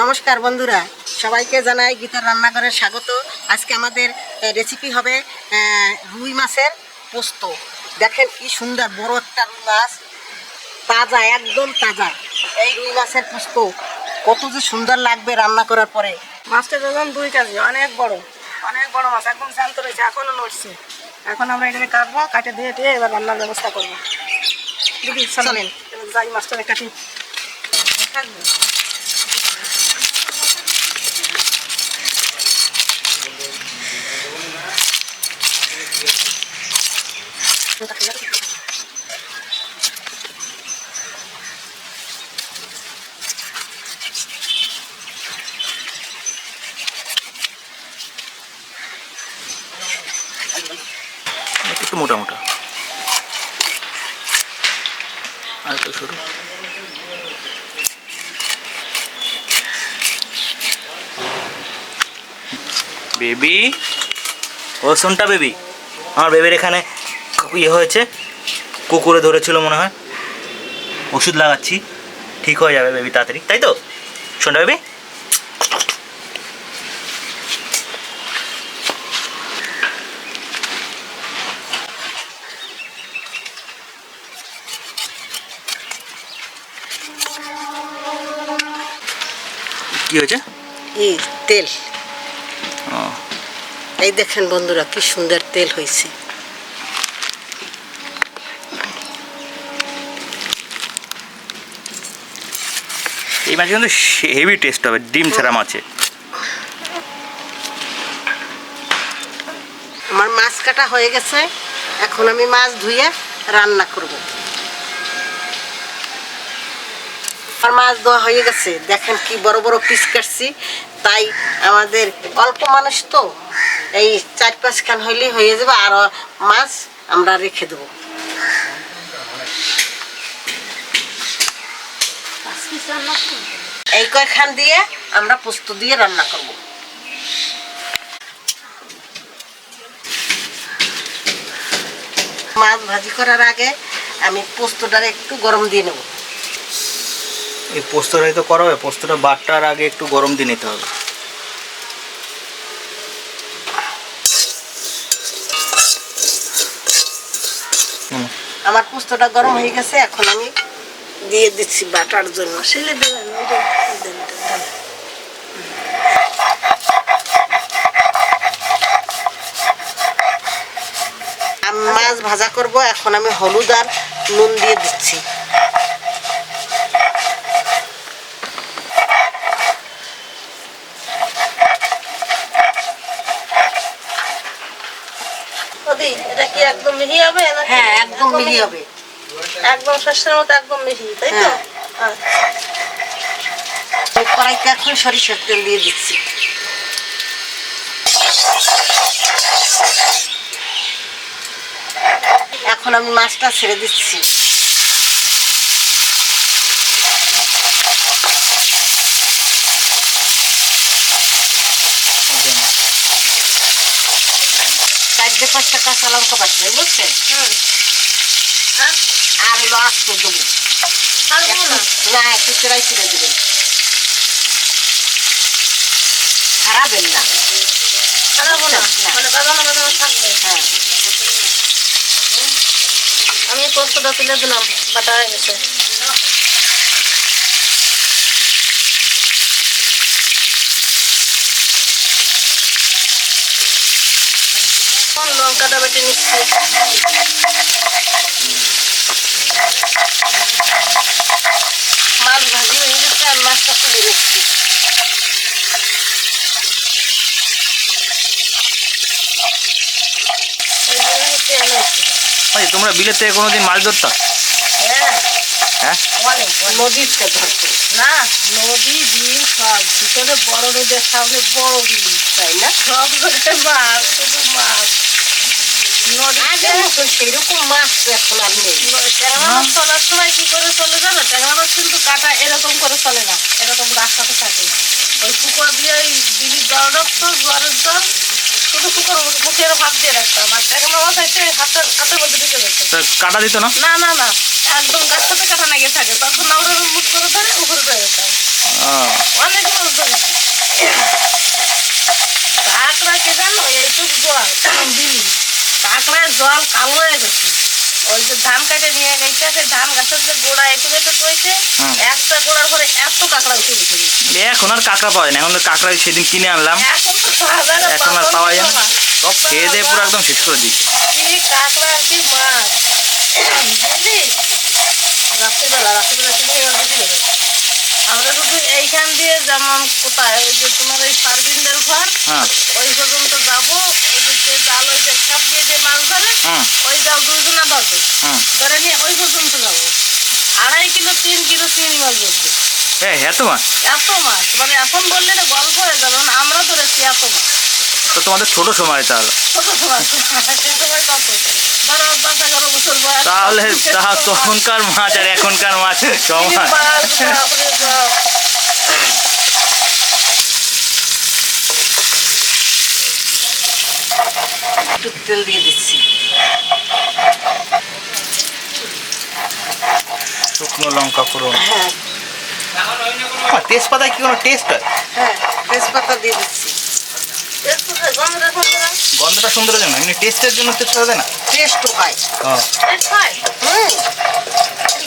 নমস্কার বন্ধুরা, সবাইকে জানাই গীতার রান্নাঘরে স্বাগত। আজকে আমাদের রেসিপি হবে রুই মাছের পোস্ত। দেখেন কি সুন্দর, বড় একটা রুই মাছ, তাজা, একদম তাজা। এই রুই মাছের পোস্ত, কত যে সুন্দর লাগবে রান্না করার পরে। মাছটা ওজন দুই কেজি, অনেক বড় অনেক বড় মাছ, একদম শান্ত রয়েছে, এখনও নড়ছে। এখন আমরা এটাকে কাটবো, কাটে দিয়ে দিয়ে এবার রান্নার ব্যবস্থা করব। দিদি, চলেন। যাই মাছটাকে কাটি। থাকবে একটু মোটা মোটা। আর একটু সরু। বেবি? ও শোনটা বেবি। আমার বেবির এখানে ইয়ে হয়েছে কুকুরে ধরেছিল মনে হয়। ওষুধ লাগাচ্ছি ঠিক হয়ে যাবে বেবি তাড়াতাড়ি তাই তো? শোনটা বেবি কি হয়েছে? এই তেল। এই দেখেন বন্ধুরা কি সুন্দর তেল হয়েছে। এই মাছ কিন্তু হেভি টেস্ট হবে, ডিম ছাড়া মাছে। আমার মাছ কাটা হয়ে গেছে, এখন আমি মাছ ধুয়ে রান্না করব। আমার মাছ ধোয়া হয়ে গেছে, দেখেন কি বড় বড় পিস কাটছি, তাই আমাদের অল্প মানুষ তো, এই চার পাঁচ খান হইলেই হয়ে যাবে, আর মাছ আমরা রেখে দেবো। এই কয়খান দিয়ে আমরা পোস্ত দিয়ে রান্না করব। মাছ ভাজি করার আগে আমি পোস্তটারে একটু গরম দিয়ে নেব। এই পোস্তটাই তো করা হবে পোস্তটা বাটটার আগে একটু গরম দিয়ে নিতে হবে। আমার পোস্তটা গরম হয়ে গেছে এখন আমি দিয়ে দিচ্ছি বাটার জন্য। শিলে দেবেন মাছ ভাজা করব এখন আমি হলুদ আর নুন দিয়ে দিচ্ছি। এটা কি একদম মিহি হবে? হ্যাঁ একদম মিহি হবে। একদম শস্যের মতো একদম মিহি তাই তো হ্যাঁ। আচ্ছা। কড়াইতে এখন সরিষার তেল দিয়ে দিচ্ছি এখন আমি মাছটা ছেড়ে দিচ্ছি চারটে পাঁচটা কাঁচা লঙ্কা বাটবে বুঝছেন। হ্যাঁ? আর হলো আস্ত দেবো। না? একটু চড়াই ছিঁড়ে দেবেন। খারাপের না। হ্যাঁ। আমি পোস্তটা তুলে দিলাম বাটা হয়ে গেছে। এখন লঙ্কাটা বেটে নিচ্ছি। মাছ ভাজি হয়ে গেছে আর মাছটা তুলে নিচ্ছি। তোমরা থেকে কোনোদিন মাছ ধরতা? হ্যাঁ। হ্যাঁ? অনেক অনেক। নদীতে ধরতো না নদী বিল সব। ভিতরে বড় নদীর সামনে বড় বিল তাই না? সব জায়গায় মাছ শুধু মাছ। আগের মতো সেরকম মাছ এখন আর নেই। ট্যাংরা মাছ চলার সময় কি করে চলে জানো? ট্যাংরা মাছ কিন্তু কাটা এরকম করে চলে না এরকম রাস্তাতে থাকে। ওই পুকুর দিয়ে ওই দিদি জল জল শুধু পুকুর মুখের ভাত দিয়ে রাখতাম। আর ট্যাংরা মাছ এসে হাতের হাতের মধ্যে ঢুকে যেত। কাটা দিত না? না না না। একদম গাছ থেকে কাটা লাগে থাকে। তখন ওরা মুখ ধরে উপরে ধরে দেয় অনেক মাছ ধরেছে কাঁকড়া কে জানো? এইটুকু জল বিলি। কাঁকড়ার জল কালো হয়ে গেছে। ওই যে ধান কাটে নিয়ে গেছে সেই ধান গাছের যে গোড়া এটুকু এটুকু হয়েছে একটা গোড়ার পরে এত কাঁকড়া উঠে গেছে। এখন আর কাঁকড়া পাওয়া যায় না। এখন তো কাঁকড়া সেদিন কিনে আনলাম। এখন আর পাওয়া যায় না। সব খেয়ে দিয়ে পুরো একদম শেষ করে দিচ্ছে কাঁকড়া কি মাছ। রাত্রিবেলা রাত্রিবেলা এবার বুঝি নেবে আমরা শুধু এইখান দিয়ে যেমন কোথায় যে তোমার ওই সার্ভিনদের ঘর হ্যাঁ। ওই পর্যন্ত যাব ওই যে যে জাল ওই যে খাপ দিয়ে দিয়ে মাছ ধরে ওই জাল দুজনে ধরবে ধরে নিয়ে ওই পর্যন্ত যাব আড়াই কিলো তিন কিলো চিংড়ি মাছ ধরবে হ্যাঁ এত মাছ এত মাছ মানে এখন বললে গল্প হয়ে যাবে মানে আমরা ধরেছি এত মাছ তো তোমাদের ছোট সময় বয়স তাহলে তা তখনকার মাছ আর এখনকার মাছ সমান। একটু তেল দিয়ে দিচ্ছি। শুকনো লঙ্কা ফোড়ন হ্যাঁ। তেজপাতায় কি কোনো টেস্ট হয়? হ্যাঁ তেজপাতা দিয়ে দিচ্ছি। গন্ধটা সুন্দর জন্য এমনি টেস্টের জন্য তেজপাতা দেয় না? টেস্টও হয়। হুম।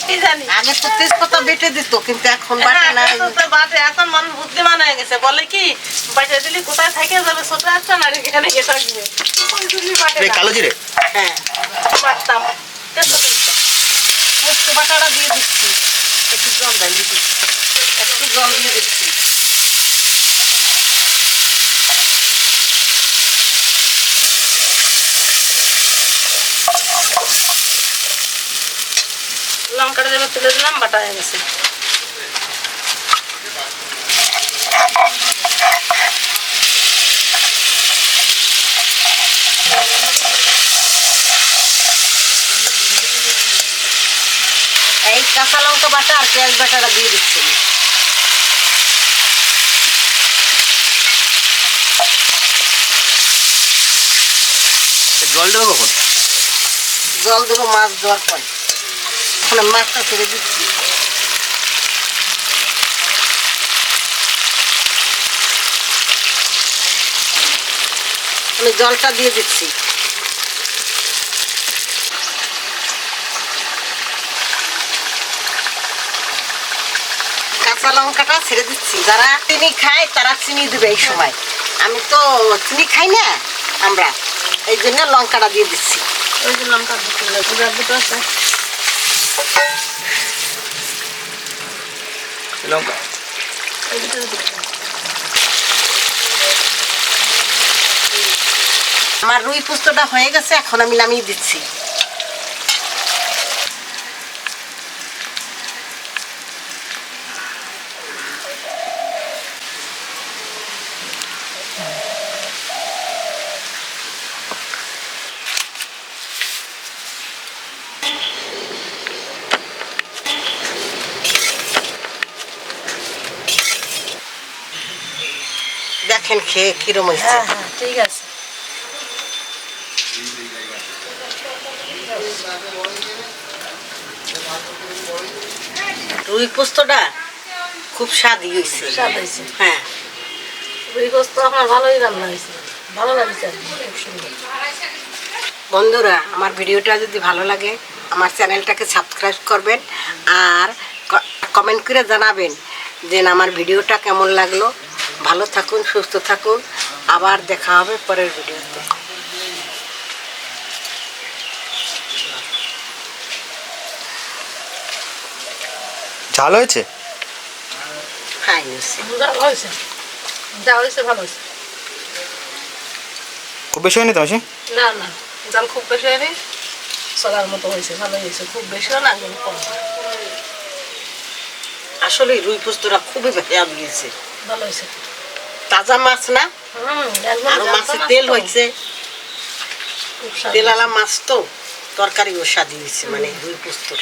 কি জানি। আগে তো তেজপাতা বেটে দিত কিন্তু এখন বাটে হ্যাঁ, না তো বাটে, এখন মানুষ বুদ্ধিমান হয়ে গেছে। বলে কি বাটে দিলি কোথায় থেকে যাবে? ছোট একটা না? এখানে গিয়ে থাকবে। বাটে না। কালো জিরে? হ্যাঁ। বাটতাম। তেজপাতা বাটাটা দিয়ে দিচ্ছি। জল একটু জল দিয়ে দিচ্ছি। লঙ্কাটা যেভাবে তুলে দিলাম বাটা হয়ে গেছে। এই কাঁচা লঙ্কা বাটা আর পেঁয়াজ বাটাটা দিয়ে দিচ্ছি। জল দেবো কখন? জল দেবো মাছ দেওয়ার পর। এখন মাছটা ছেড়ে দিচ্ছি। আমি জলটা দিয়ে দিচ্ছি। কাঁচা লঙ্কাটা ছেড়ে দিচ্ছি। যারা চিনি খায়, তারা চিনি দেবে এই সময়। আমি তো চিনি খাই না আমরা। এই জন্য লঙ্কাটা দিয়ে দিচ্ছি। ওই যে লঙ্কা দুটো আছে। আমার রুই পুস্তটা হয়ে গেছে এখন আমি নামিয়ে দিচ্ছি। দেখেন খেয়ে কিরম হয়েছে। হ্যাঁ হ্যাঁ ঠিক আছে। রুই পোস্তটা খুব স্বাদই হয়েছে। স্বাদ হয়েছে। হ্যাঁ। রুই গোস্ত আমার ভালোই রান্না হয়েছে। ভালো লাগছে খুব সুন্দর। বন্ধুরা আমার ভিডিওটা যদি ভালো লাগে আমার চ্যানেলটাকে সাবস্ক্রাইব করবেন আর কমেন্ট করে জানাবেন যে আমার ভিডিওটা কেমন লাগল। ভালো থাকুন সুস্থ থাকুন। আবার দেখা হবে পরের ভিডিওতে। ঝাল হয়েছে? ফাইন হয়েছে। যা হয়েছে। যা হয়েছে ভালো হয়েছে। খুব বেশি হয়নি তো মাসি? না না। জাল খুব বেশি হয়নি। চলার মতো হয়েছে ভালো হয়েছে। খুব বেশিও না একদম কম। আসলে রুই পোস্তরা খুবই স্বাদ হয়েছে ভালো হয়েছে তাজা মাছ না? আরও মাছের মাছ তেল। হয়েছে। তেল আলা তেলালা মাছ তো তরকারিও স্বাদ হয়েছে মানে দুই পোস্তর।